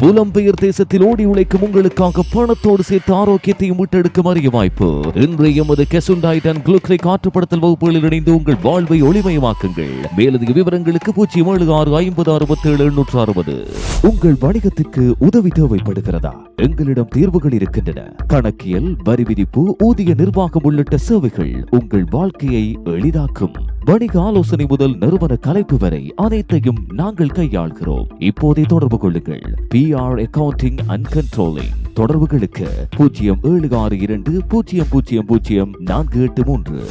புலம்பெயர் தேசத்தில் ஓடி உழைக்கும் உங்களுக்காக பணத்தோடு சேர்த்து ஆரோக்கியத்தையும் மீட்டெடுக்கும் அரிய வாய்ப்பு. இன்றைய எமது கெசுண்டாய்ட் அண்ட் குளுக்ரை காற்றுப்படுத்தல் வகுப்புகளில் இணைந்து உங்கள் வாழ்வை ஒளிமயமாக்குங்கள். மேலதிக விவரங்களுக்கு பூஜ்ஜியம் ஏழு ஆறு ஐம்பது அறுபத்தி ஏழு எண்ணூற்று அறுபது. உங்கள் வணிகத்திற்கு உதவி தேவைப்படுகிறதா? எங்களிடம் தீர்வுகள் இருக்கின்றன. கணக்கியல் வரி விதிப்பு ஊதிய நிர்வாகம் உள்ளிட்ட சேவைகள் உங்கள் வாழ்க்கையை எளிதாக்கும். வணிக ஆலோசனை முதல் நிறுவன கலைப்பு வரை அனைத்தையும் நாங்கள் கையாள்கிறோம். இப்போதே தொடர்பு கொள்ளுங்கள். P R accounting and controlling தொடர்புகளுக்கு பூஜ்ஜியம் ஏழு ஆறு இரண்டு பூஜ்ஜியம் பூஜ்ஜியம் பூஜ்ஜியம் நான்கு எட்டு மூன்று.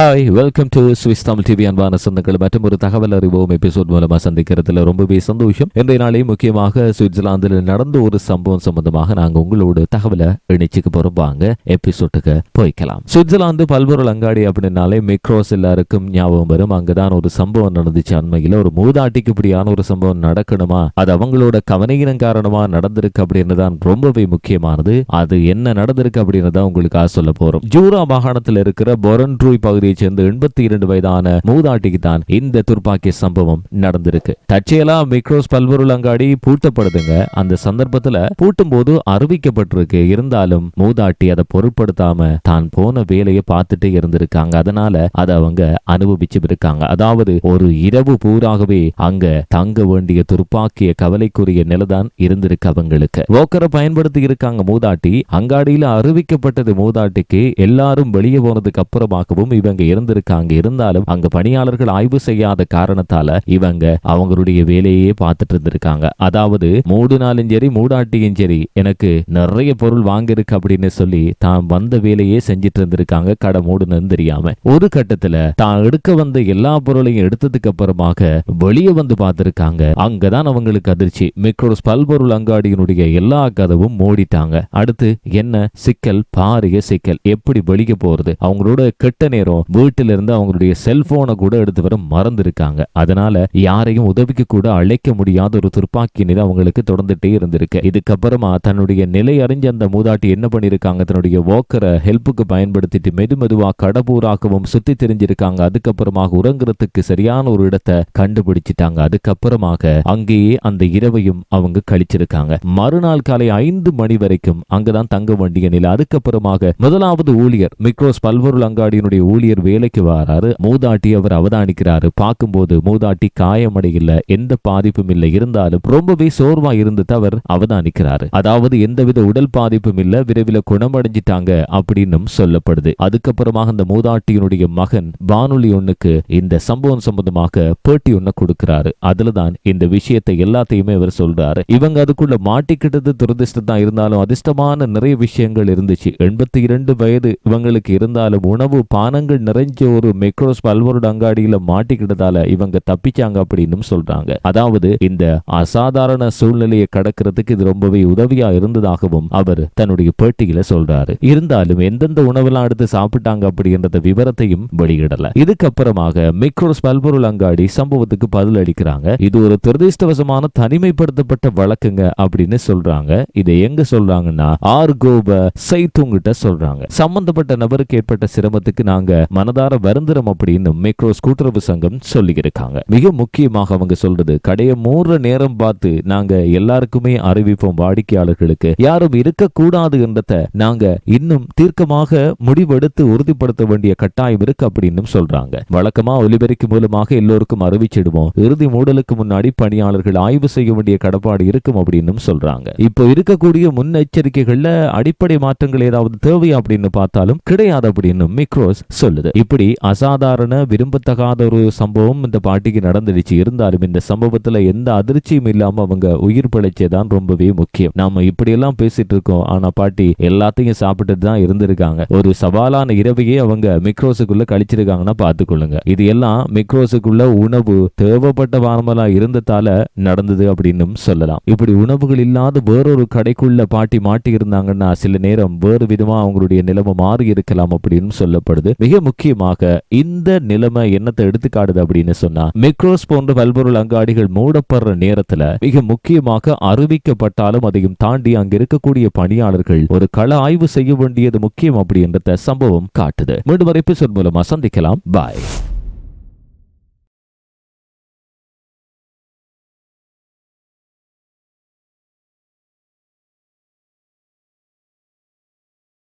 Hi welcome to Swiss Tamil TV அன்பான சொந்தங்கள். மற்றும் ஒரு தகவல் அறிவோம் எபிசோட் மூலமாக சந்திக்கிறதுல ரொம்பவே சந்தோஷம். இன்றைய நாளையும் முக்கியமாக சுவிட்சர்லாந்தில் நடந்த ஒரு சம்பவம் சம்பந்தமாக நாங்கள் உங்களோட தகவலை இணைச்சுக்கு போகிறோம் வாங்க எபிசோட்டுக்கு போய்க்கலாம். சுவிட்சர்லாந்து பல்பொருள் அங்காடி அப்படின்னாலே மிக்ரோஸ் எல்லாருக்கும் ஞாபகம் வரும். அங்கதான் ஒரு சம்பவம் நடந்துச்சு. அண்மையில் ஒரு மூதாட்டிக்கு இப்படியான ஒரு சம்பவம் நடக்கணுமா? அது அவங்களோட கவனையினம் காரணமா நடந்திருக்கு அப்படின்னு தான் ரொம்பவே முக்கியமானது. அது என்ன நடந்திருக்கு அப்படின்னு தான் உங்களுக்காக சொல்ல போறோம். ஜூரா மாகாணத்தில் இருக்கிற பொரன்ட்ரூய் பகுதி பகுதியைச் சேர்ந்த எண்பத்தி இரண்டு வயதான மூதாட்டிக்கு தான் இந்த துப்பாக்கி சம்பவம் நடந்திருக்கு. தற்செயலா மிக்ரோஸ் பல்பொருள் அங்காடி பூட்டப்படுதுங்க. அந்த சந்தர்ப்பத்துல பூட்டும் போது அறிவிக்கப்பட்டிருக்கு. இருந்தாலும் மூதாட்டி அதை பொருட்படுத்தாம தான் போன வேலையை பார்த்துட்டு இருந்திருக்காங்க. அதனால அதை அவங்க அனுபவிச்சு இருக்காங்க அதாவது ஒரு இரவு பூராகவே அங்க தங்க வேண்டிய துப்பாக்கிய கவலைக்குரிய நிலைதான் இருந்திருக்கு அவங்களுக்கு. ஓக்கரை பயன்படுத்தி இருக்காங்க மூதாட்டி. அங்காடியில அறிவிக்கப்பட்டது மூதாட்டிக்கு எல்லாரும் வெளியே போனதுக்கு அப்புறமாகவும் இவ இவங்க இருந்திருக்காங்க இருந்தாலும் அங்க பணியாளர்கள் ஆய்வு செய்யாத காரணத்தால இவங்க அவங்களுடைய வேலையே பார்த்துட்டு இருந்திருக்காங்க. அதாவது மூடுனாலும் சரி மூடாட்டியும் சரி எனக்கு நிறைய பொருள் வாங்கிருக்கு அப்படின்னு சொல்லி தான் வந்த வேலையே செஞ்சிட்டு இருந்திருக்காங்க கடை மூடுனு தெரியாம. ஒரு கட்டத்துல தான் எடுக்க வந்த எல்லா பொருளையும் எடுத்ததுக்கு அப்புறமாக வெளியே வந்து பார்த்திருக்காங்க. அங்கதான் அவங்களுக்கு அதிர்ச்சி. மெக்ரோஸ் பல்பொருள் அங்காடியினுடைய எல்லா கதவும் மூடிட்டாங்க. அடுத்து என்ன? சிக்கல் பாரிய சிக்கல். எப்படி வெளியே போறது? அவங்களோட கெட்ட நேரம் வீட்டில இருந்து அவங்களுடைய செல்போனை கூட எடுத்து வர மறந்திருக்காங்க. அதனால யாரையும் உதவிக்கு கூட அழைக்க முடியாத ஒரு துப்பாக்கி நிலை அவங்களுக்கு தொடர்ந்துட்டே இருந்திருக்கு. இதுக்கப்புறமா தன்னுடைய நிலை அறிஞ்ச அந்த மூதாட்டி என்ன பண்ணிருக்காங்க? தன்னுடைய வாக்கரை ஹெல்ப்புக்கு பயன்படுத்திட்டு மெது மெதுவா கடபூராகவும் சுத்தி தெரிஞ்சிருக்காங்க. அதுக்கப்புறமாக உறங்குறதுக்கு சரியான ஒரு இடத்தை கண்டுபிடிச்சிட்டாங்க. அதுக்கப்புறமாக அங்கேயே அந்த இரவையும் அவங்க கழிச்சிருக்காங்க. மறுநாள் காலை ஐந்து மணி வரைக்கும் அங்கதான் தங்க வேண்டிய நிலை. அதுக்கப்புறமாக முதலாவது ஊழியர் மிக்ரோஸ் பல்பொருள் அங்காடியினுடைய ஊழியர் வேலைக்கு வராரு மூதாட்டி அவர் அவதானிக்கிறாரு. பார்க்கும்போது மூதாட்டி காயமடையில எந்த பாதிப்பும் இல்லை. இருந்தாலும் ரொம்பவே சோர்வா இருந்தது அவர் அவதானிக்கிறாரு. அதாவது எந்தவித உடல் பாதிப்பும் இல்ல விரைவில் குணமடைஞ்சிட்டாங்க அப்படின்னும் சொல்லப்படுது. அதுக்கப்புறமாக அந்த மூதாட்டியினுடைய மகன் வானொலி ஒண்ணுக்கு இந்த சம்பவம் சம்பந்தமாக பேட்டி ஒண்ணு கொடுக்கிறாரு. அதுலதான் இந்த விஷயத்தை எல்லாத்தையுமே அவர் சொல்றாரு. இவங்க அதுக்குள்ள மாட்டிக்கிட்டது துரதிர்ஷ்டம் தான் இருந்தாலும் அதிர்ஷ்டமான நிறைய விஷயங்கள் இருந்துச்சு. எண்பத்தி இரண்டு வயது இவங்களுக்கு இருந்தாலும் உணவு பானங்கள் நிறைஞ்ச ஒரு மெக்ரோஸ் பல்வருட அங்காடியில மாட்டிக்கிட்டதால இவங்க தப்பிச்சாங்க அப்படின்னு சொல்றாங்க. அதாவது இந்த அசாதாரண சூழ்நிலையை கடக்கிறதுக்கு இது ரொம்பவே உதவியா இருந்ததாகவும் அவர் தன்னுடைய பேட்டியில சொல்றாரு. இருந்தாலும் எந்தெந்த உணவெல்லாம் எடுத்து சாப்பிட்டாங்க அப்படின்றத விவரத்தையும் வெளியிடல. இதுக்கப்புறமாக மெக்ரோஸ் பல்பொருள் அங்காடி சம்பவத்துக்கு பதில் அளிக்கிறாங்க. இது ஒரு துரதிருஷ்டவசமான தனிமைப்படுத்தப்பட்ட வழக்குங்க அப்படின்னு சொல்றாங்க. இதை எங்க சொல்றாங்கன்னா ஆர்கோப சைத்துங்கிட்ட சொல்றாங்க. சம்பந்தப்பட்ட நபருக்கு ஏற்பட்ட சிரமத்துக்கு நாங்க மனதார வருந்துறோம் அப்படின்னு மெக்ரோஸ் கூட்டுறவு சங்கம் சொல்லியிருக்காங்க மிக முக்கியமாக அவங்க சொல்றது கடையை மூடுற நேரம் பார்த்து நாங்க எல்லாருக்குமே அறிவிப்போம் வாடிக்கையாளர்களுக்கு. யாரும் இருக்கக்கூடாது என்றத நாங்க இன்னும் தீர்க்கமாக முடிவெடுத்து உறுதிப்படுத்த வேண்டிய கட்டாயம் இருக்கு அப்படின்னு சொல்றாங்க. வழக்கமா ஒலிபெருக்கு மூலமாக எல்லோருக்கும் அறிவிச்சிடுவோம். இறுதி மூடலுக்கு முன்னாடி பணியாளர்கள் ஆய்வு செய்ய வேண்டிய கடப்பாடு இருக்கும் அப்படின்னு சொல்றாங்க. இப்போ இருக்கக்கூடிய முன்னெச்சரிக்கைகள்ல அடிப்படை மாற்றங்கள் ஏதாவது தேவை அப்படின்னு பார்த்தாலும் கிடையாது அப்படின்னு மிக்ரோஸ் சொல்லுது இப்படி அசாதாரண விரும்பத்தகாத ஒரு சம்பவம் இந்த பாட்டிக்கு நடந்துடுச்சு. இருந்தாலும் இந்த சம்பவத்துல எந்த அதிர்ச்சியும் இல்லாம அவங்க உயிர் பிழைச்சதான் ரொம்பவே முக்கியம். நாம இப்படி எல்லாம் பேசிட்டு இருக்கோம். ஆனா பாட்டி எல்லாத்தையும் சாப்பிட்டுட்டு தான் இருந்திருக்காங்க. ஒரு சவாலான இரவையே அவங்க மிக்ரோஸுக்குள்ள கழிச்சிருக்காங்கன்னா பார்த்துக்கொள்ளுங்க. இது எல்லாம் மிக்ரோஸுக்குள்ள உணவு தேவைப்பட்ட வாரமெல்லாம் இருந்ததால நடந்தது அப்படின்னு சொல்லலாம். இப்படி உணவுகள் இல்லாத வேறொரு கடைக்குள்ள பாட்டி மாட்டி இருந்தாங்கன்னா சில நேரம் வேறு விதமா அவங்களுடைய நிலைமை மாறி இருக்கலாம் அப்படின்னு சொல்லப்படுது. மிக முக்கியமாக இந்த நிலைமை என்னத்தை எடுத்துக்காடுது அப்படின்னு சொன்னா மெக்ரோஸ் போன்ற பல்பொருள் அங்காடிகள் மூடப்படுற நேரத்துல மிக முக்கியமாக அறிவிக்கப்பட்டாலும் அதையும் தாண்டி அங்க இருக்கக்கூடிய பணியாளர்கள் ஒரு கள ஆய்வு செய்ய வேண்டியது முக்கியம் அப்படின்றத சம்பவம் காட்டுது. மீண்டும் வரைப்பு சொல் மூலமா சந்திக்கலாம். பாய்